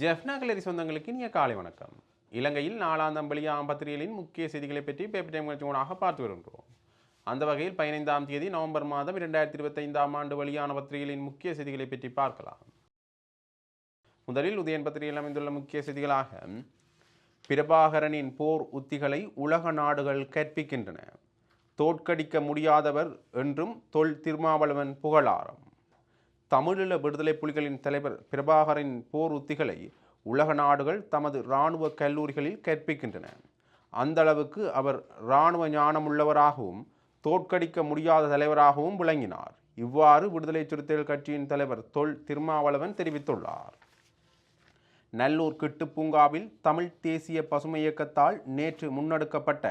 ஜெஃப்னா கலரி சொந்தங்களுக்கு இனிய காலை வணக்கம். இலங்கையில் நாலாம் தம்பளி பத்திரிகைகளின் முக்கிய செய்திகளை பற்றி பேப்பர் டைம் நிகழ்ச்சியாக பார்த்து வருகின்றோம். அந்த வகையில் பதினைந்தாம் தேதி நவம்பர் மாதம் இரண்டாயிரத்தி இருபத்தைந்தாம் ஆண்டு வெளியான பத்திரிகைகளின் முக்கிய செய்திகளை பற்றி பார்க்கலாம். முதலில் உதயன் பத்திரிகையில் அமைந்துள்ள முக்கிய செய்திகளாக பிரபாகரனின் போர் உத்திகளை உலக நாடுகள் கற்பிக்கின்றன. தோற்கடிக்க முடியாதவர் என்றும் தொல் திருமாவளவன் புகழாரம். தமிழீழ விடுதலை புலிகளின் தலைவர் பிரபாகரின் போர் உத்திகளை உலக நாடுகள் தமது இராணுவ கல்லூரிகளில் கற்பிக்கின்றன. அந்த அளவுக்கு அவர் இராணுவ ஞானமுள்ளவராகவும் தோற்கடிக்க முடியாத தலைவராகவும் விளங்கினார். இவ்வாறு விடுதலை சிறுத்தைகள் கட்சியின் தலைவர் தொல் திருமாவளவன் தெரிவித்துள்ளார். நல்லூர் கிட்டுப்பூங்காவில் தமிழ் தேசிய பசுமை இயக்கத்தால் நேற்று முன்னெடுக்கப்பட்ட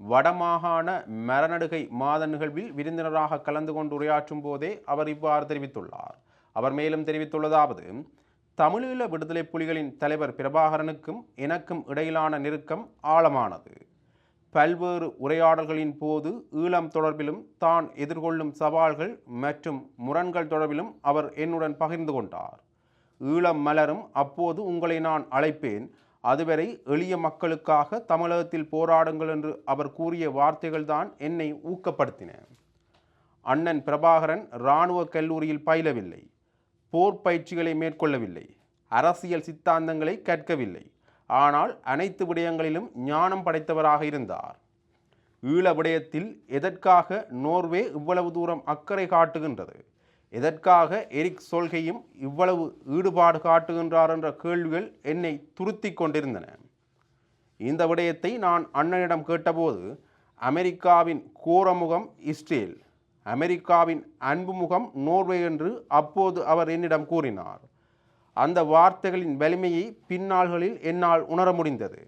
வடமாகாண மரநடுகை மாத நிகழ்வில் விருந்தினராக கலந்து கொண்டு உரையாற்றும் போதே அவர் இவ்வாறு தெரிவித்துள்ளார். அவர் மேலும் தெரிவித்துள்ளதாவது தமிழீழ விடுதலை புலிகளின் தலைவர் பிரபாகரனுக்கும் எனக்கும் இடையிலான நெருக்கம் ஆழமானது. பல்வேறு உரையாடல்களின் போது ஈழம் தொடர்பிலும் தான் எதிர்கொள்ளும் சவால்கள் மற்றும் முரண்கள் தொடர்பிலும் அவர் என்னுடன் பகிர்ந்து கொண்டார். ஈழம் மலரும் அப்போது உங்களை நான் அழைப்பேன். அதுவரை எளிய மக்களுக்காக தமிழகத்தில் போராடுங்கள் என்று அவர் கூறிய வார்த்தைகள்தான் என்னை ஊக்கப்படுத்தின. அண்ணன் பிரபாகரன் இராணுவ கல்லூரியில் பயிலவில்லை. போர் பயிற்சிகளை மேற்கொள்ளவில்லை. அரசியல் சித்தாந்தங்களை கற்கவில்லை. ஆனால் அனைத்து விடயங்களிலும் ஞானம் படைத்தவராக இருந்தார். ஈழ விடயத்தில் எதற்காக நோர்வே இவ்வளவு தூரம் அக்கறை காட்டுகின்றது? எதற்காக எரிக் சொல்கையும் இவ்வளவு ஈடுபாடு காட்டுகின்றார் என்ற கேள்விகள் என்னை துருத்தி கொண்டிருந்தன. இந்த விடயத்தை நான் அண்ணனிடம் கேட்டபோது அமெரிக்காவின் கோரமுகம் இஸ்ரேல் அமெரிக்காவின் அன்பு முகம் நோர்வே என்று அப்போது அவர் என்னிடம் கூறினார். அந்த வார்த்தைகளின் வலிமையை பின்னாள்களில் என்னால் உணர முடிந்தது.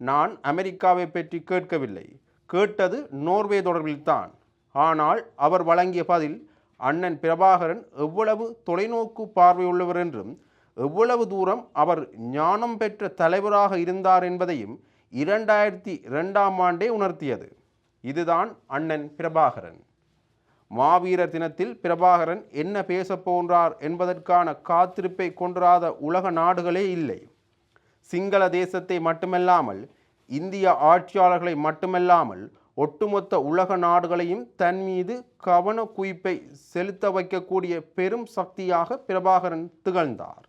நான் அமெரிக்காவை பற்றி கேட்கவில்லை. கேட்டது நோர்வே தொடர்பில்தான். ஆனால் அவர் வழங்கிய பதில் அண்ணன் பிரபாகரன் எவ்வளவு தொலைநோக்கு பார்வையுள்ளவர் என்றும் எவ்வளவு தூரம் அவர் ஞானம் பெற்ற தலைவராக இருந்தார் என்பதையும் இரண்டாயிரத்தி ரெண்டாம் ஆண்டே உணர்த்தியது. இதுதான் அண்ணன் பிரபாகரன். மாவீரர் தினத்தில் பிரபாகரன் என்ன பேசப்போன்றார் என்பதற்கான காத்திருப்பை கொன்றாத உலக நாடுகளே இல்லை. சிங்கள தேசத்தை மட்டுமல்லாமல் இந்திய ஆட்சியாளர்களை மட்டுமல்லாமல் ஒட்டுமொத்த உலக நாடுகளையும் தன் மீது கவன குவிப்பை செலுத்த வைக்கக்கூடிய பெரும் சக்தியாக பிரபாகரன் திகழ்ந்தார்.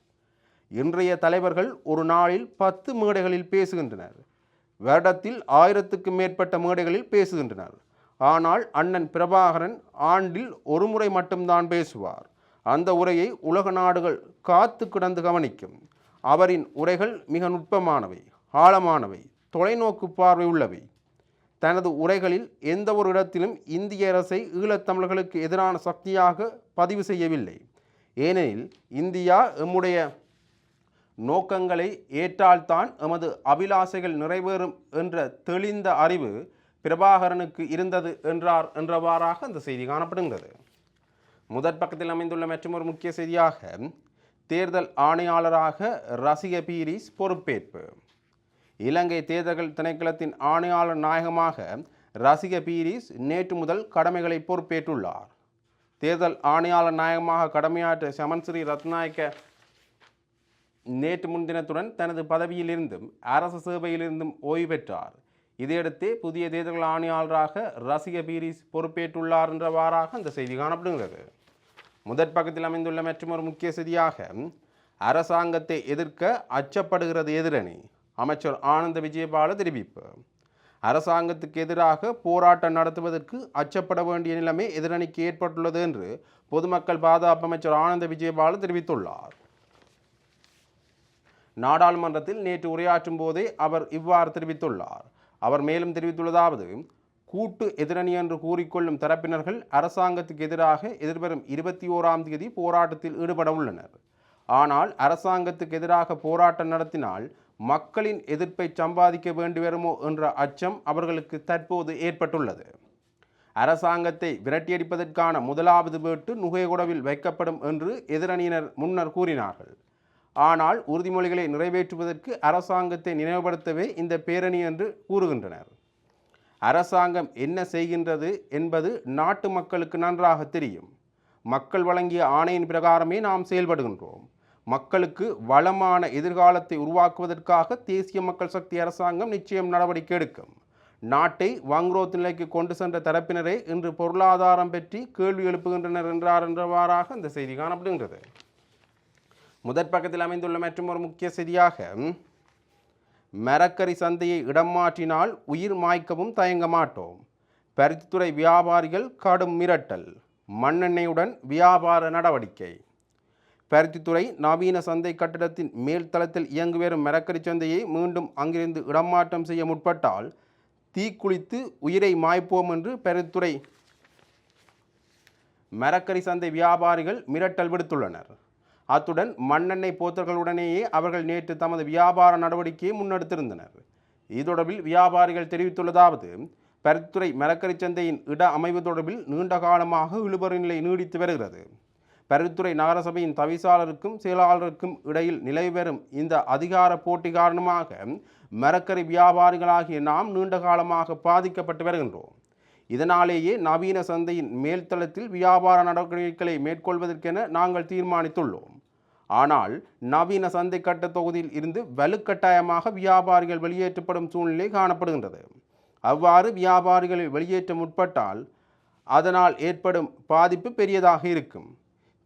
இன்றைய தலைவர்கள் ஒரு நாளில் பத்து மேடைகளில் பேசுகின்றனர். வருடத்தில் ஆயிரத்துக்கு மேற்பட்ட மேடைகளில் பேசுகின்றனர். ஆனால் அண்ணன் பிரபாகரன் ஆண்டில் ஒரு முறை மட்டும்தான் பேசுவார். அந்த உரையை உலக நாடுகள் காத்து கிடந்து கவனிக்கும். அவரின் உரைகள் மிக நுட்பமானவை ஆழமானவை தொலைநோக்கு பார்வை உள்ளவை. தனது உரைகளில் எந்த ஒரு இடத்திலும் இந்திய அரசை ஈழத்தமிழர்களுக்கு எதிரான சக்தியாக பதிவு செய்யவில்லை. ஏனெனில் இந்தியா எம்முடைய நோக்கங்களை ஏற்றால்தான் எமது அபிலாசைகள் நிறைவேறும் என்ற தெளிந்த அறிவு பிரபாகரனுக்கு இருந்தது என்றார் என்றவாறாக அந்த செய்தி காணப்படுகிறது முதற் பக்கத்தில் அமைந்துள்ள மற்றொரு முக்கிய செய்தியாக தேர்தல் ஆணையாளராக ரசிக பீரிஸ் பொறுப்பேற்பு. இலங்கை தேர்தல்கள் திணைக்களத்தின் ஆணையாளர் நாயகமாக ரசிக பீரிஸ் நேற்று முதல் கடமைகளை பொறுப்பேற்றுள்ளார். தேர்தல் ஆணையாளர் நாயகமாக கடமையாற்ற சமன்ஸ்ரீ ரத்நாயக்க நேற்று முன்தினத்துடன் தனது பதவியிலிருந்தும் அரசு சேவையிலிருந்தும் ஓய்வு பெற்றார். இதையடுத்து புதிய தேர்தல் ஆணையாளராக ரசிக பீரிஸ் பொறுப்பேற்றுள்ளார் என்றவாறாக அந்த செய்தி காணப்படுகிறது முதற் பக்கத்தில் அமைந்துள்ள மற்றொரு முக்கிய செய்தியாக அரசாங்கத்தை எதிர்க்க அச்சப்படுகிறது எதிரணி அமைச்சர் ஆனந்த விஜயபால தெரிவிப்பு. அரசாங்கத்துக்கு எதிராக போராட்டம் நடத்துவதற்கு அச்சப்பட வேண்டிய நிலைமை எதிரணிக்கு ஏற்பட்டுள்ளது என்று பொதுமக்கள் பாதுகாப்பு அமைச்சர் ஆனந்த விஜயபால தெரிவித்துள்ளார். நாடாளுமன்றத்தில் நேற்று உரையாற்றும் போதே அவர் இவ்வாறு தெரிவித்துள்ளார். அவர் மேலும் தெரிவித்துள்ளதாவது கூட்டு எதிரணி என்று கூறிக்கொள்ளும் தரப்பினர்கள் அரசாங்கத்துக்கு எதிராக எதிர்வரும் இருபத்தி ஓராம் தேதி போராட்டத்தில் ஈடுபட உள்ளனர். ஆனால் அரசாங்கத்துக்கு எதிராக போராட்டம் நடத்தினால் மக்களின் எதிர்ப்பை சம்பாதிக்க வேண்டி வருமோ என்ற அச்சம் அவர்களுக்கு தற்போது ஏற்பட்டுள்ளது. அரசாங்கத்தை விரட்டியடிப்பதற்கான முதலாவது வேட்டு நுகைகுடவில் வைக்கப்படும் என்று எதிரணியினர் முன்னர் கூறினார்கள். ஆனால் உறுதிமொழிகளை நிறைவேற்றுவதற்கு அரசாங்கத்தை நினைவுபடுத்தவே இந்த பேரணி என்று கூறுகின்றனர். அரசாங்கம் என்ன செய்கின்றது என்பது நாட்டு மக்களுக்கு நன்றாக தெரியும். மக்கள் வழங்கிய ஆணையின் பிரகாரமே நாம் செயல்படுகின்றோம். மக்களுக்கு வளமான எதிர்காலத்தை உருவாக்குவதற்காக தேசிய மக்கள் சக்தி அரசாங்கம் நிச்சயம் நடவடிக்கை எடுக்கும். நாட்டை வங்குரோத் நிலைக்கு கொண்டு சென்ற தரப்பினரே இன்று பொருளாதாரம் பற்றி கேள்வி எழுப்புகின்றனர் என்றார் என்றவாறாக இந்த செய்தி காணப்படுகின்றது. முதற் பக்கத்தில் அமைந்துள்ள மற்றும் ஒரு முக்கிய செய்தியாக மரக்கறி சந்தையை இடம் மாற்றினால் உயிர் மாய்க்கவும் தயங்க மாட்டோம். பருத்தித்துறை வியாபாரிகள் கடும் மிரட்டல். மண்ணெண்ணெயுடன் வியாபார நடவடிக்கை. பருத்தித்துறை நவீன சந்தை கட்டிடத்தின் மேல் தளத்தில் இயங்கி வரும் மரக்கறி சந்தையை மீண்டும் அங்கிருந்து இடமாற்றம் செய்ய முற்பட்டால் தீக்குளித்து உயிரை மாய்ப்போம் என்று பருத்தித்துறை மரக்கறி சந்தை வியாபாரிகள் மிரட்டல் விடுத்துள்ளனர். அத்துடன் மண்ணெண்ணெய் போத்தர்களுடனேயே அவர்கள் நேற்று தமது வியாபார நடவடிக்கையை முன்னெடுத்திருந்தனர். இது தொடர்பில் வியாபாரிகள் தெரிவித்துள்ளதாவது பருத்துறை மரக்கறி சந்தையின் இட அமைவு தொடர்பில் நீண்ட காலமாக இழுபறி நிலை நீடித்து வருகிறது. பருத்துறை நகரசபையின் தவிசாளருக்கும் செயலாளருக்கும் இடையில் நிலவி வரும் இந்த அதிகார போட்டி காரணமாக மரக்கறி வியாபாரிகளாகிய நாம் நீண்ட காலமாக பாதிக்கப்பட்டு வருகின்றோம். இதனாலேயே நவீன சந்தையின் மேல்தளத்தில் வியாபார நடவடிக்கைகளை மேற்கொள்வதற்கென நாங்கள் தீர்மானித்துள்ளோம். ஆனால் நவீன சந்தை கட்ட தொகுதியில் இருந்து வலுக்கட்டாயமாக வியாபாரிகள் வெளியேற்றப்படும் சூழ்நிலை காணப்படுகின்றது. அவ்வாறு வியாபாரிகளை வெளியேற்ற முற்பட்டால் அதனால் ஏற்படும் பாதிப்பு பெரியதாக இருக்கும்.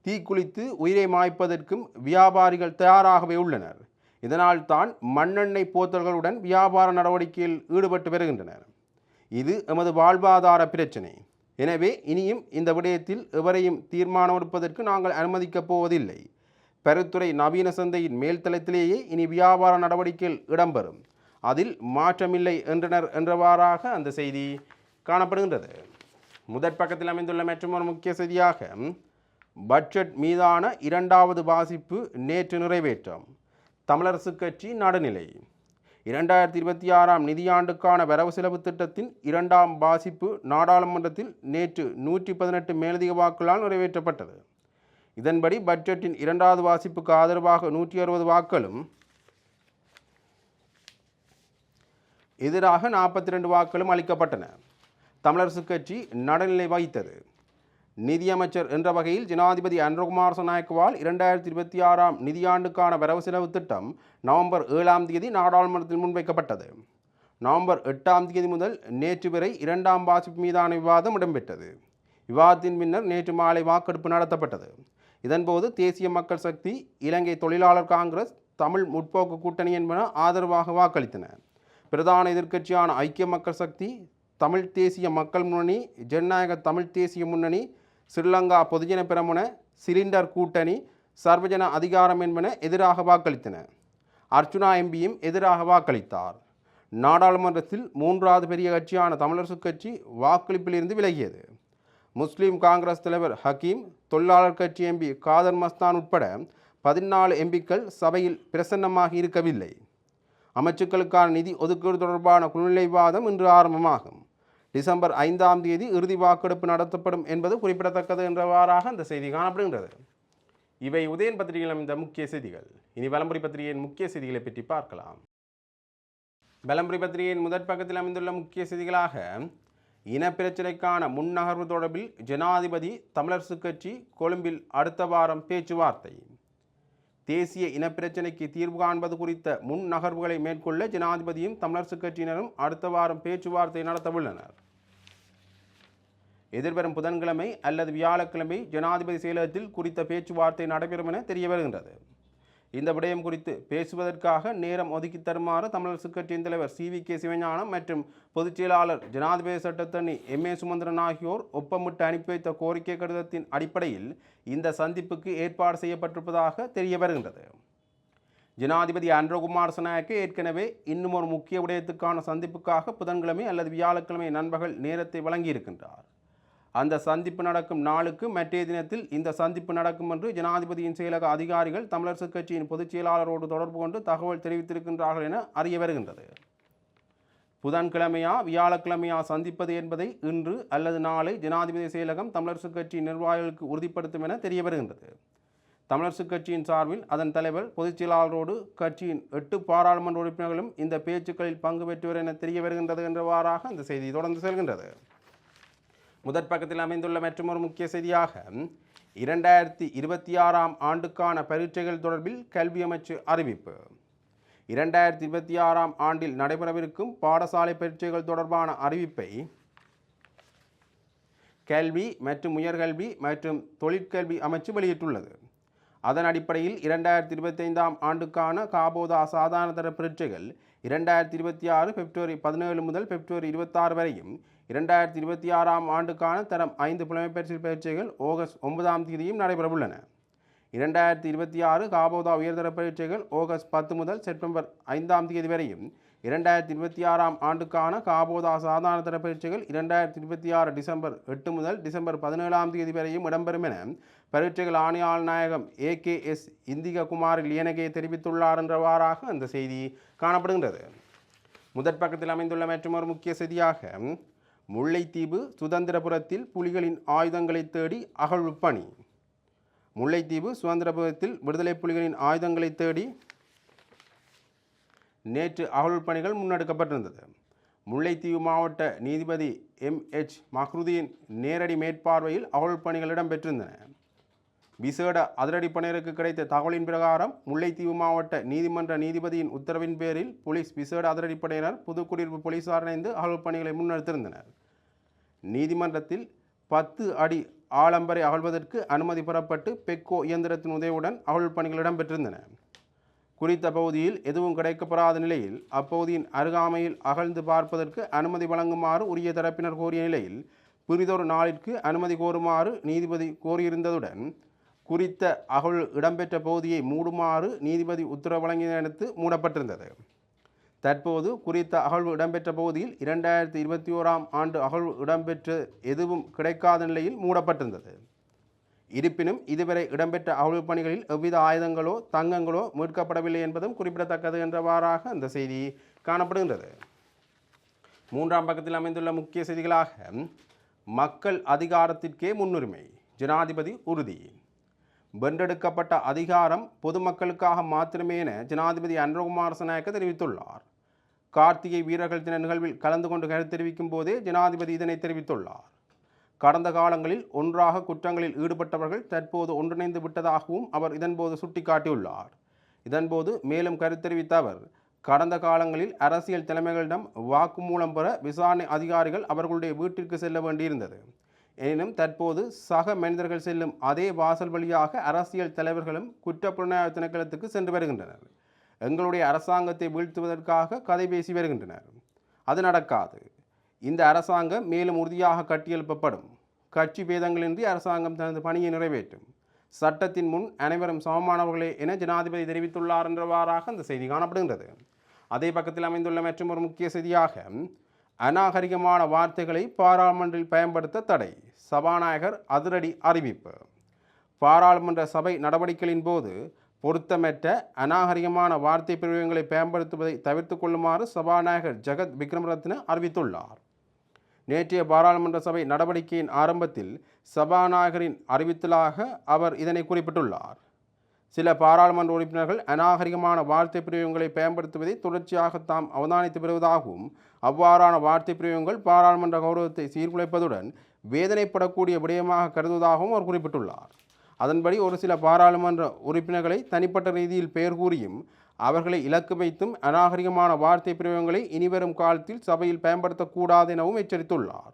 தீக்குளித்து உயிரை மாய்ப்பதற்கும் வியாபாரிகள் தயாராகவே உள்ளனர். இதனால் தான் மண்ணெண்ணெய் போத்தல்களுடன் வியாபார நடவடிக்கையில் ஈடுபட்டு வருகின்றனர். இது எமது வாழ்வாதார பிரச்சினை. எனவே இனியும் இந்த விடயத்தில் எவரையும் தீர்மானம் எடுப்பதற்கு நாங்கள் அனுமதிக்கப் போவதில்லை. பெருத்துறை நவீன சந்தையின் மேல்தளத்திலேயே இனி வியாபார நடவடிக்கைகள் இடம்பெறும். அதில் மாற்றமில்லை என்றனர் என்றவாறாக அந்த செய்தி காணப்படுகின்றது. முதற் பக்கத்தில் அமைந்துள்ள மற்றொரு முக்கிய செய்தியாக பட்ஜெட் மீதான இரண்டாவது வாசிப்பு நேற்று நிறைவேற்றம். தமிழரசு கட்சி நடுநிலை. இரண்டாயிரத்தி இருபத்தி ஆறாம் நிதியாண்டுக்கான வரவு செலவு திட்டத்தின் இரண்டாம் வாசிப்பு நாடாளுமன்றத்தில் நேற்று நூற்றி பதினெட்டு மேலதிக வாக்குகளால் நிறைவேற்றப்பட்டது. இதன்படி பட்ஜெட்டின் இரண்டாவது வாசிப்புக்கு ஆதரவாக நூற்றி அறுபது வாக்களும் எதிராக நாற்பத்தி ரெண்டு வாக்களும் அளிக்கப்பட்டன. தமிழரசு கட்சி நடுநிலை வகித்தது. நிதியமைச்சர் என்ற வகையில் ஜனாதிபதி அன்றகுமார் நாயக்கவால் இரண்டாயிரத்தி இருபத்தி ஆறாம் நிதியாண்டுக்கான வரவு செலவு திட்டம் நவம்பர் ஏழாம் தேதி நாடாளுமன்றத்தில் முன்வைக்கப்பட்டது. நவம்பர் எட்டாம் தேதி முதல் நேற்று வரை இரண்டாம் வாசிப்பு மீதான விவாதம் இடம்பெற்றது. விவாதத்தின் பின்னர் நேற்று மாலை வாக்கெடுப்பு நடத்தப்பட்டது. இதன்போது தேசிய மக்கள் சக்தி இலங்கை தொழிலாளர் காங்கிரஸ் தமிழ் முற்போக்கு கூட்டணி என்பன ஆதரவாக வாக்களித்தன. பிரதான எதிர்க்கட்சியான ஐக்கிய மக்கள் சக்தி தமிழ் தேசிய மக்கள் முன்னணி ஜனநாயக தமிழ் தேசிய முன்னணி ஸ்ரீலங்கா பொதுஜன பிரமுன சிலிண்டர் கூட்டணி சர்வஜன அதிகாரம் என்பன எதிராக வாக்களித்தன. அர்ச்சுனா எம்பியும் எதிராக வாக்களித்தார். நாடாளுமன்றத்தில் மூன்றாவது பெரிய கட்சியான தமிழரசு கட்சி வாக்களிப்பிலிருந்து விலகியது. முஸ்லீம் காங்கிரஸ் தலைவர் ஹக்கீம் தொழிலாளர் கட்சி எம்பி காதர் மஸ்தான் உட்பட பதினாலு எம்பிக்கள் சபையில் பிரசன்னமாக இருக்கவில்லை. அமைச்சுக்களுக்கான நிதி ஒதுக்கீடு தொடர்பான குழ்நிலைவாதம் இன்று ஆரம்பமாகும். டிசம்பர் ஐந்தாம் தேதி இறுதி வாக்கெடுப்பு நடத்தப்படும் என்பது குறிப்பிடத்தக்கது என்றவாறாக அந்த செய்தி காணப்படுகின்றது. இவை உதயன் பத்திரிகையில் அமைந்த முக்கிய செய்திகள். இனி வலம்புரி பத்திரிகையின் முக்கிய செய்திகளை பற்றி பார்க்கலாம். வலம்புரி பத்திரிகையின் முதற் பக்கத்தில் அமைந்துள்ள முக்கிய செய்திகளாக இனப்பிரச்சினைக்கான முன்னகர்வு தொடர்பில் ஜனாதிபதி தமிழரசு கட்சி கொழும்பில் அடுத்த வாரம் பேச்சுவார்த்தை. தேசிய இனப்பிரச்சினைக்கு தீர்வு காண்பது குறித்த முன் நகர்வுகளை மேற்கொள்ள ஜனாதிபதியும் தமிழரசு கட்சியினரும் அடுத்த வாரம் பேச்சுவார்த்தை நடத்தவுள்ளனர். எதிர்வரும் புதன்கிழமை அல்லது வியாழக்கிழமை ஜனாதிபதி செயலகத்தில் குறித்த பேச்சுவார்த்தை நடைபெறும் என தெரிய வருகின்றது. இந்த விடயம் குறித்து பேசுவதற்காக நேரம் ஒதுக்கி தருமாறு தமிழரசு கட்சியின் தலைவர் சி. வி. கே. சிவஞானம் மற்றும் பொதுச் செயலாளர் ஜனாதிபதி சட்டத்தணி எம். ஏ. சுமந்திரன் ஆகியோர் ஒப்பமிட்டு அனுப்பி வைத்த கோரிக்கை கடிதத்தின் அடிப்படையில் இந்த சந்திப்புக்கு ஏற்பாடு செய்யப்பட்டிருப்பதாக தெரிய வருகின்றது. ஜனாதிபதி அன்றகுமார் சனாயக்கு ஏற்கனவே இன்னும் ஒரு முக்கிய விடயத்துக்கான சந்திப்புக்காக புதன்கிழமை அல்லது வியாழக்கிழமை நண்பகல் நேரத்தை வழங்கியிருக்கின்றார். அந்த சந்திப்பு நடக்கும் நாளுக்கு மற்றைய தினத்தில் இந்த சந்திப்பு நடக்கும் என்று ஜனாதிபதியின் செயலக அதிகாரிகள் தமிழரசுக் கட்சியின் பொதுச் செயலாளரோடு தொடர்பு கொண்டு தகவல் தெரிவித்திருக்கின்றார்கள் என அறிய வருகின்றது. புதன்கிழமையா வியாழக்கிழமையா சந்திப்பது என்பதை இன்று அல்லது நாளை ஜனாதிபதி செயலகம் தமிழரசுக் கட்சி நிர்வாகிகளுக்கு உறுதிப்படுத்தும் என தெரிய வருகின்றது. தமிழரசுக் கட்சியின் சார்பில் அதன் தலைவர் பொதுச் செயலாளரோடு கட்சியின் எட்டு பாராளுமன்ற உறுப்பினர்களும் இந்த பேச்சுக்களில் பங்கு பெற்றுவர் என தெரிய வருகின்றது என்றவாறாக அந்த செய்தி தொடர்ந்து செல்கின்றது. முதற் பக்கத்தில் அமைந்துள்ள மற்றொரு முக்கிய செய்தியாக இரண்டாயிரத்தி இருபத்தி ஆறாம் ஆண்டுக்கான பரீட்சைகள் தொடர்பில் கல்வி அமைச்சு அறிவிப்பு. இரண்டாயிரத்தி இருபத்தி ஆறாம் ஆண்டில் நடைபெறவிருக்கும் பாடசாலை பரீட்சைகள் தொடர்பான அறிவிப்பை கல்வி மற்றும் உயர்கல்வி மற்றும் தொழிற்கல்வி அமைச்சு வெளியிட்டுள்ளது. அதன் அடிப்படையில் இரண்டாயிரத்தி இருபத்தைந்தாம் ஆண்டுக்கான காபோதா சாதாரணதர பரீட்சைகள் இரண்டாயிரத்தி இருபத்தி ஆறு பிப்ரவரி பதினேழு முதல் பிப்ரவரி இருபத்தாறு வரையும் இரண்டாயிரத்தி இருபத்தி ஆறாம் ஆண்டுக்கான தரம் ஐந்து புலமைப்பரிசில் பயிற்சிகள் ஆகஸ்ட் ஒன்பதாம் தேதியும் நடைபெறவுள்ளன. இரண்டாயிரத்தி இருபத்தி ஆறு காபோதா உயர்தர பயிற்சிகள் ஆகஸ்ட் பத்து முதல் செப்டம்பர் ஐந்தாம் தேதி வரையும் இரண்டாயிரத்தி இருபத்தி ஆறாம் ஆண்டுக்கான காபோதா சாதாரண தர பரீட்சைகள் இரண்டாயிரத்தி இருபத்தி ஆறு டிசம்பர் எட்டு முதல் டிசம்பர் பதினேழாம் தேதி வரையும் இடம்பெறும் என பரீட்சைகள் ஆணையாளர் நாயகம் A K S Indika Kumar Liyanage தெரிவித்துள்ளார் என்றவாறாக அந்த செய்தி காணப்படுகின்றது. முதற் பக்கத்தில் அமைந்துள்ள மற்றொரு முக்கிய செய்தியாக முல்லைத்தீவு சுதந்திரபுரத்தில் புலிகளின் ஆயுதங்களை தேடி அகழ்வு பணி. முல்லைத்தீவு சுதந்திரபுரத்தில் விடுதலை புலிகளின் ஆயுதங்களை தேடி நேற்று அகழ்வு பணிகள் முன்னெடுக்கப்பட்டிருந்தது. முல்லைத்தீவு மாவட்ட நீதிபதி எம். எச். மஹ்ருதீன் நேரடி மேற்பார்வையில் அகழ்வு பணிகள் இடம்பெற்றிருந்தன. விசேட அதிரடிப்பணியருக்கு கிடைத்த தகவலின் பிரகாரம் முல்லைத்தீவு மாவட்ட நீதிமன்ற நீதிபதியின் உத்தரவின் பேரில் போலீஸ் விசேட அதிரடிப்படையினர் புதுக்குடியிருப்பு போலீசார் இணைந்து அகழ்வு பணிகளை முன்னெடுத்திருந்தனர். நீதிமன்றத்தில் பத்து அடி ஆலம்பரை அகழ்வதற்கு அனுமதி பெறப்பட்டு பெக்கோ இயந்திரத்தின் உதவியுடன் அகழ்வு பணிகள் இடம்பெற்றிருந்தன. குறித்த பகுதியில் எதுவும் கிடைக்கப்பெறாத நிலையில் அப்பகுதியின் அருகாமையில் அகழ்ந்து பார்ப்பதற்கு அனுமதி வழங்குமாறு உரிய தரப்பினர் கோரிய நிலையில் பிறிதொரு நாளிற்கு அனுமதி கோருமாறு நீதிபதி கோரியிருந்ததுடன் குறித்த அகழ் இடம்பெற்ற பகுதியை மூடுமாறு நீதிபதி உத்தரவு வழங்கியதடுத்து மூடப்பட்டிருந்தது. தற்போது குறித்த அகழ்வு இடம்பெற்ற பகுதியில் இரண்டாயிரத்தி இருபத்தி ஓராம் ஆண்டு அகழ்வு இடம்பெற்று எதுவும் கிடைக்காத நிலையில் மூடப்பட்டிருந்தது. இருப்பினும் இதுவரை இடம்பெற்ற அகழ்வு பணிகளில் எவ்வித ஆயுதங்களோ தங்கங்களோ மீட்கப்படவில்லை என்பதும் குறிப்பிடத்தக்கது என்றவாறாக அந்த செய்தி காணப்படுகின்றது. மூன்றாம் பக்கத்தில் அமைந்துள்ள முக்கிய செய்திகளாக மக்கள் அதிகாரத்திற்கே முன்னுரிமை ஜனாதிபதி உறுதி. வென்றெடுக்கப்பட்ட அதிகாரம் பொதுமக்களுக்காக மாத்திரமே என ஜனாதிபதி அனுரகுமார் சநாயக்க தெரிவித்துள்ளார். கார்த்திகை வீரர்கள் தின நிகழ்வில் கலந்து கொண்டு கருத்து தெரிவிக்கும் போதே ஜனாதிபதி இதனை தெரிவித்துள்ளார். கடந்த காலங்களில் ஒன்றாக குற்றங்களில் ஈடுபட்டவர்கள் தற்போது ஒன்றிணைந்து விட்டதாகவும் அவர் இதன்போது சுட்டிக்காட்டியுள்ளார். இதன்போது மேலும் கருத்தெரிவித்த அவர் கடந்த காலங்களில் அரசியல் தலைமைகளிடம் வாக்குமூலம் பெற விசாரணை அதிகாரிகள் அவர்களுடைய வீட்டிற்கு செல்ல வேண்டியிருந்தது. எனினும் தற்போது சக மனிதர்கள் செல்லும் அதே வாசல் வழியாக அரசியல் தலைவர்களும் குற்றப்புலனாய்வு திணைக்களத்துக்கு சென்று வருகின்றனர். எங்களுடைய அரசாங்கத்தை வீழ்த்துவதற்காக கதை பேசி வருகின்றனர். அது நடக்காது. இந்த அரசாங்கம் மேலும் உறுதியாக கட்டியெழுப்பப்படும். கட்சி பேதங்களின்றி அரசாங்கம் தனது பணியை நிறைவேற்றும். சட்டத்தின் முன் அனைவரும் சமமானவர்களே என ஜனாதிபதி தெரிவித்துள்ளார் என்றவாறாக அந்த செய்தி காணப்படுகின்றது. அதே பக்கத்தில் அமைந்துள்ள மற்றும் ஒரு முக்கிய செய்தியாக அநாகரிகமான வார்த்தைகளை பாராளுமன்றில் பயன்படுத்த தடை சபாநாயகர் அதிரடி அறிவிப்பு. பாராளுமன்ற சபை நடவடிக்கைகளின் போது பொருத்தமற்ற அநாகரிகமான வார்த்தை பிரிவுகளை பயன்படுத்துவதை தவிர்த்து கொள்ளுமாறு சபாநாயகர் ஜெகத் விக்ரமரத்ன அறிவித்துள்ளார். நேற்றைய பாராளுமன்ற சபை நடவடிக்கையின் ஆரம்பத்தில் சபாநாயகரின் அறிவித்தலாக அவர் இதனை குறிப்பிட்டுள்ளார். சில பாராளுமன்ற உறுப்பினர்கள் அநாகரிகமான வார்த்தை பிரிவுகளை பயன்படுத்துவதை தொடர்ச்சியாக தாம் அவதானித்து வருவதாகவும் அவ்வாறான வார்த்தை பிரிவுகள் பாராளுமன்ற கௌரவத்தை சீர்குலைப்பதுடன் வேதனைப்படக்கூடிய விடயமாக கருதுவதாகவும் அவர் குறிப்பிட்டுள்ளார். அதன்படி ஒரு சில பாராளுமன்ற உறுப்பினர்களை தனிப்பட்ட ரீதியில் பெயர் கூறியும் அவர்களை இலக்கு வைத்தும் அநாகரிகமான வார்த்தை பிரயோகங்களை இனிவரும் காலத்தில் சபையில் பயன்படுத்தக்கூடாது எனவும் எச்சரித்துள்ளார்.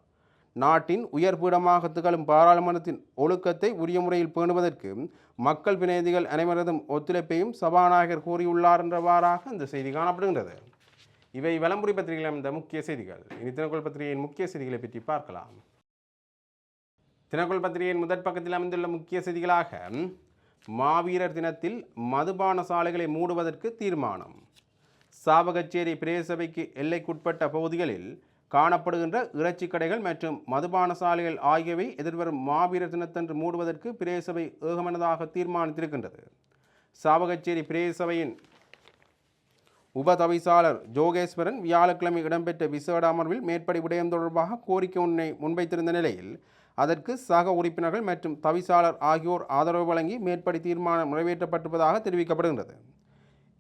நாட்டின் உயர்பீடமாக திகழும் பாராளுமன்றத்தின் ஒழுக்கத்தை உரிய முறையில் பேணுவதற்கு மக்கள் பிரதிநிதிகள் அனைவரதும் ஒத்துழைப்பையும் சபாநாயகர் கூறியுள்ளார் என்றவாறாக இந்த செய்தி காணப்படுகின்றது. இவை வலம்புரி பத்திரிகையில் அமைந்த முக்கிய செய்திகள். இனி தினக்குள் பத்திரிகையின் முக்கிய செய்திகளை பற்றி பார்க்கலாம். தினக்குள் பத்திரிகையின் முதற் பக்கத்தில் அமைந்துள்ள முக்கிய செய்திகளாக மாவீரர் தினத்தில் மதுபான சாலைகளை மூடுவதற்கு தீர்மானம். சாவகச்சேரி பிரேசபைக்கு எல்லைக்குட்பட்ட பகுதிகளில் காணப்படுகின்ற இறைச்சி கடைகள் மற்றும் மதுபான சாலைகள் ஆகியவை எதிர்வரும் மாவீரர் தினத்தன்று மூடுவதற்கு பிரேசபை ஏகமனதாக தீர்மானித்திருக்கின்றது. சாவகச்சேரி பிரேசபையின் உபதவிசாளர் ஜோகேஸ்வரன் வியாழக்கிழமை இடம்பெற்ற விசேட அமர்வில் மேற்படி விடயம் தொடர்பாக கோரிக்கை ஒன்றை முன்வைத்திருந்த நிலையில் அதற்கு சக உறுப்பினர்கள் மற்றும் தவிசாளர் ஆகியோர் ஆதரவு வழங்கி மேற்படி தீர்மானம் நிறைவேற்றப்பட்டுள்ளதாக தெரிவிக்கப்படுகின்றது.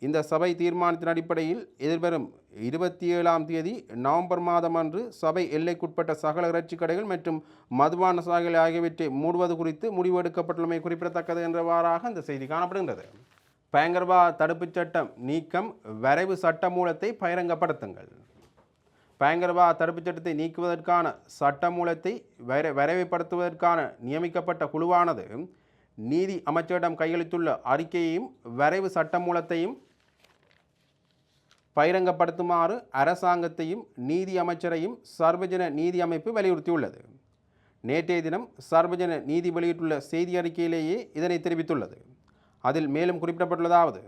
இந்த சபை தீர்மானத்தின் அடிப்படையில் எதிர்வரும் இருபத்தி ஏழாம் தேதி நவம்பர் மாதம் அன்று சபை எல்லைக்குட்பட்ட சகல இறைச்சி கடைகள் மற்றும் மதுபான சாலைகள் ஆகியவற்றை மூடுவது குறித்து முடிவெடுக்கப்பட்டுள்ளமை குறிப்பிடத்தக்கது என்றவாறாக இந்த செய்தி காணப்படுகின்றது. பயங்கரவா தடுப்புச் சட்டம் நீக்கம் வரைவு சட்டமூலத்தை பகிரங்கப்படுத்துங்கள். பயங்கரவா தடுப்புச் சட்டத்தை நீக்குவதற்கான சட்டமூலத்தை வர வரைவுபடுத்துவதற்கான நியமிக்கப்பட்ட குழுவானது நீதி அமைச்சரிடம் கையளித்துள்ள அறிக்கையையும் வரைவு சட்டமூலத்தையும் பகிரங்கப்படுத்துமாறு அரசாங்கத்தையும் நீதி அமைச்சரையும் சர்வஜன நீதி அமைப்பு வலியுறுத்தியுள்ளது. நேற்றைய தினம் சர்வஜன நீதி வெளியிட்டுள்ள செய்தி அறிக்கையிலேயே இதனை தெரிவித்துள்ளது. அதில் மேலும் குறிப்பிடப்பட்டுள்ளதாவது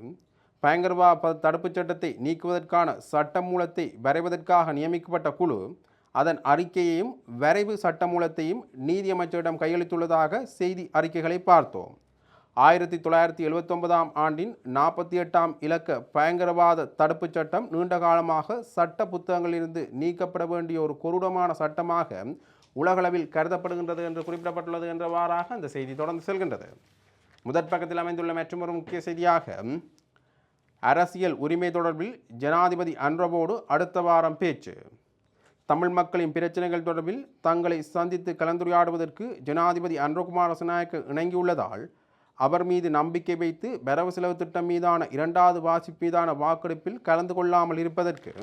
பயங்கரவாத ப- தடுப்புச் சட்டத்தை நீக்குவதற்கான சட்டமூலத்தை வரைவதற்காக நியமிக்கப்பட்ட குழு அதன் அறிக்கையையும் வரைவு சட்டமூலத்தையும் நீதியமைச்சரிடம் கையளித்துள்ளதாக செய்தி அறிக்கைகளை பார்த்தோம். ஆயிரத்தி தொள்ளாயிரத்தி எழுபத்தொன்பதாம் ஆண்டின் நாற்பத்தி எட்டாம் இலக்க பயங்கரவாத தடுப்புச் சட்டம் நீண்ட காலமாக சட்ட புத்தகங்களிலிருந்து நீக்கப்பட வேண்டிய ஒரு கொடூரமான சட்டமாக உலகளவில் கருதப்படுகின்றது என்று குறிப்பிடப்பட்டுள்ளது என்றவாறாக அந்த செய்தி தொடர்ந்து செல்கின்றது. முதற் பக்கத்தில் அமைந்துள்ள மற்றொரு முக்கிய செய்தியாக அரசியல் உரிமை தொடர்பில் ஜனாதிபதி அன்றவோடு அடுத்த வாரம் பேச்சு. தமிழ் மக்களின் பிரச்சனைகள் தொடர்பில் தங்களை சந்தித்து கலந்துரையாடுவதற்கு ஜனாதிபதி அன்றகுமார் ரசநாயக்க இணங்கியுள்ளதால் அவர் மீது நம்பிக்கை வைத்து வரவு செலவு திட்டம் மீதான இரண்டாவது வாசிப்பு மீதான வாக்கெடுப்பில் கலந்து கொள்ளாமல் இருப்பதற்கு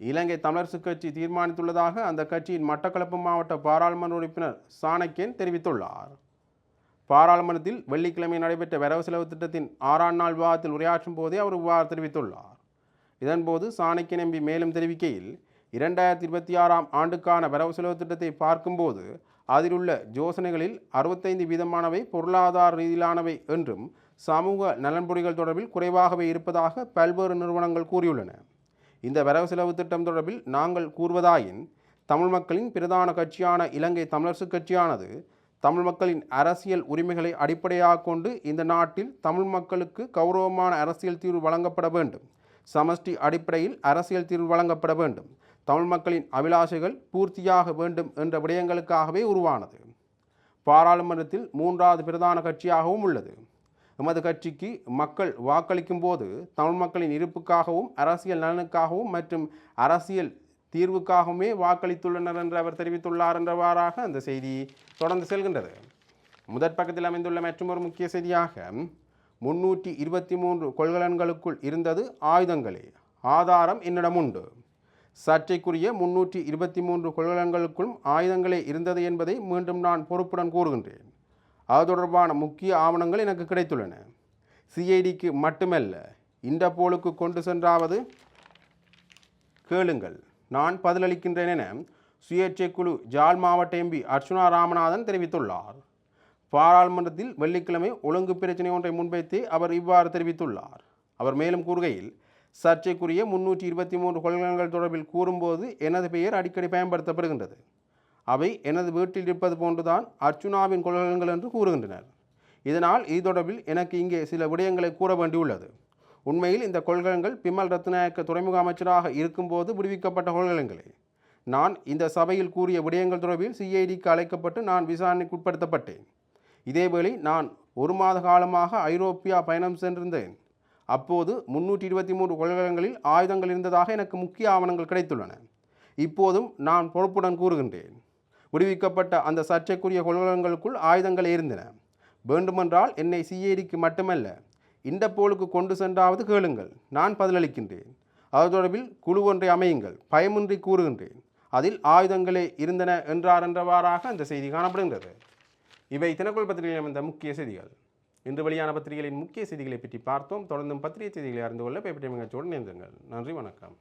இலங்கை தமிழரசுக் கட்சி தீர்மானித்துள்ளதாக அந்த கட்சியின் மட்டக்களப்பு மாவட்ட பாராளுமன்ற உறுப்பினர் சாணக்கியன் தெரிவித்துள்ளார். பாராளுமன்றத்தில் வெள்ளிக்கிழமை நடைபெற்ற வரவு செலவு திட்டத்தின் ஆறாம் நாள் விவாதத்தில் உரையாற்றும் போதே அவர் இவ்வாறு தெரிவித்துள்ளார். இதன்போது சாணக்கிய நம்பி மேலும் தெரிவிக்கையில் இரண்டாயிரத்தி இருபத்தி ஆறாம் ஆண்டுக்கான வரவு செலவு திட்டத்தை பார்க்கும்போது அதிலுள்ள யோசனைகளில் அறுபத்தைந்து வீதமானவை பொருளாதார ரீதியிலானவை என்றும் சமூக நலன்புரிகள் தொடர்பில் குறைவாகவே இருப்பதாக பல்வேறு நிறுவனங்கள் கூறியுள்ளன. இந்த வரவு செலவு திட்டம் தொடர்பில் நாங்கள் கூறுவதாயின் தமிழ் மக்களின் பிரதான கட்சியான இலங்கை தமிழரசுக் கட்சியானது தமிழ் மக்களின் அரசியல் உரிமைகளை அடிப்படையாக கொண்டு இந்த நாட்டில் தமிழ் மக்களுக்கு கௌரவமான அரசியல் தீர்வு வழங்கப்பட வேண்டும். சமஷ்டி அடிப்படையில் அரசியல் தீர்வு வழங்கப்பட வேண்டும். தமிழ் மக்களின் அபிலாஷைகள் பூர்த்தியாக வேண்டும் என்ற விடயங்களுக்காகவே உருவானது. பாராளுமன்றத்தில் மூன்றாவது பிரதான கட்சியாகவும் உள்ளது. எமது கட்சிக்கு மக்கள் வாக்களிக்கும் போது தமிழ் மக்களின் இருப்புக்காகவும் அரசியல் நலனுக்காகவும் மற்றும் அரசியல் தீர்வுக்காகவுமே வாக்களித்துள்ளனர் என்று அவர் தெரிவித்துள்ளார் என்றவாறாக அந்த செய்தி தொடர்ந்து செல்கின்றது. முதற் பக்கத்தில் அமைந்துள்ள மற்றொரு முக்கிய செய்தியாக முன்னூற்றி இருபத்தி மூன்று கொள்கலன்களுக்குள் இருந்தது ஆயுதங்களே. ஆதாரம் என்னிடம் உண்டு. சர்ச்சைக்குரிய முன்னூற்றி இருபத்தி மூன்று கொள்கலன்களுக்குள் ஆயுதங்களே இருந்தது என்பதை மீண்டும் நான் பொறுப்புடன் கூறுகின்றேன். அது தொடர்பான முக்கிய ஆவணங்கள் எனக்கு கிடைத்துள்ளன. சிஐடிக்கு மட்டுமல்ல இன்டர்போலுக்கு கொண்டு சென்றாவது கேளுங்கள். நான் பதிலளிக்கின்றேன் என சுயேட்சை குழு ஜாழ் மாவட்ட எம்பி அர்ச்சுனா ராமநாதன் தெரிவித்துள்ளார். பாராளுமன்றத்தில் வெள்ளிக்கிழமை ஒழுங்கு பிரச்சினை ஒன்றை முன்வைத்து அவர் இவ்வாறு தெரிவித்துள்ளார். அவர் மேலும் கூறுகையில் சர்ச்சைக்குரிய முன்னூற்றி இருபத்தி மூன்று கொள்கைகள் தொடர்பில் கூறும்போது எனது பெயர் அடிக்கடி பயன்படுத்தப்படுகின்றது. அவை எனது வீட்டில் இருப்பது போன்றுதான் அர்ச்சுனாவின் கொள்கலன்கள் என்று கூறுகின்றனர். இதனால் இது தொடர்பில் எனக்கு இங்கே சில விடயங்களை கூற வேண்டியுள்ளது. உண்மையில் இந்த கொள்கலன்கள் பிமல் ரத்நாயக்க துறைமுக அமைச்சராக இருக்கும்போது விடுவிக்கப்பட்ட கொள்கலன்களே. நான் இந்த சபையில் கூறிய விடயங்கள் தொடர்பில் சிஐடிக்கு அழைக்கப்பட்டு நான் விசாரணைக்கு உட்படுத்தப்பட்டேன். இதேவேளை நான் ஒரு மாத காலமாக ஐரோப்பியா பயணம் சென்றிருந்தேன். அப்போது முன்னூற்றி இருபத்தி மூன்று கொள்கலங்களில் ஆயுதங்கள் இருந்ததாக எனக்கு முக்கிய ஆவணங்கள் கிடைத்துள்ளன. இப்போதும் நான் பொறுப்புடன் கூறுகின்றேன். விடுவிக்கப்பட்ட அந்த சர்ச்சைக்குரிய கொள்கலங்களுக்குள் ஆயுதங்கள் இருந்தன. வேண்டுமென்றால் என்னை சிஐடிக்கு மட்டுமல்ல இண்டப்போலுக்கு கொண்டு சென்றாவது கேளுங்கள். நான் பதிலளிக்கின்றேன். அது தொடர்பில் குழு ஒன்றை அமையுங்கள். பயமின்றி கூறுகின்றேன். அதில் ஆயுதங்களே இருந்தன என்றார் என்றவாறாக அந்த செய்தி காணப்படுகின்றது. இவை தினக்குள் பத்திரிகையில் வந்த முக்கிய செய்திகள். இன்று வெளியான பத்திரிகைகளின் முக்கிய செய்திகளை பற்றி பார்த்தோம். தொடர்ந்தும் பத்திரிகை செய்திகளை அறிந்து கொள்ள பேப்பட்டி மகிழ்ச்சியோடு நேர்ந்துங்கள் நன்றி வணக்கம்.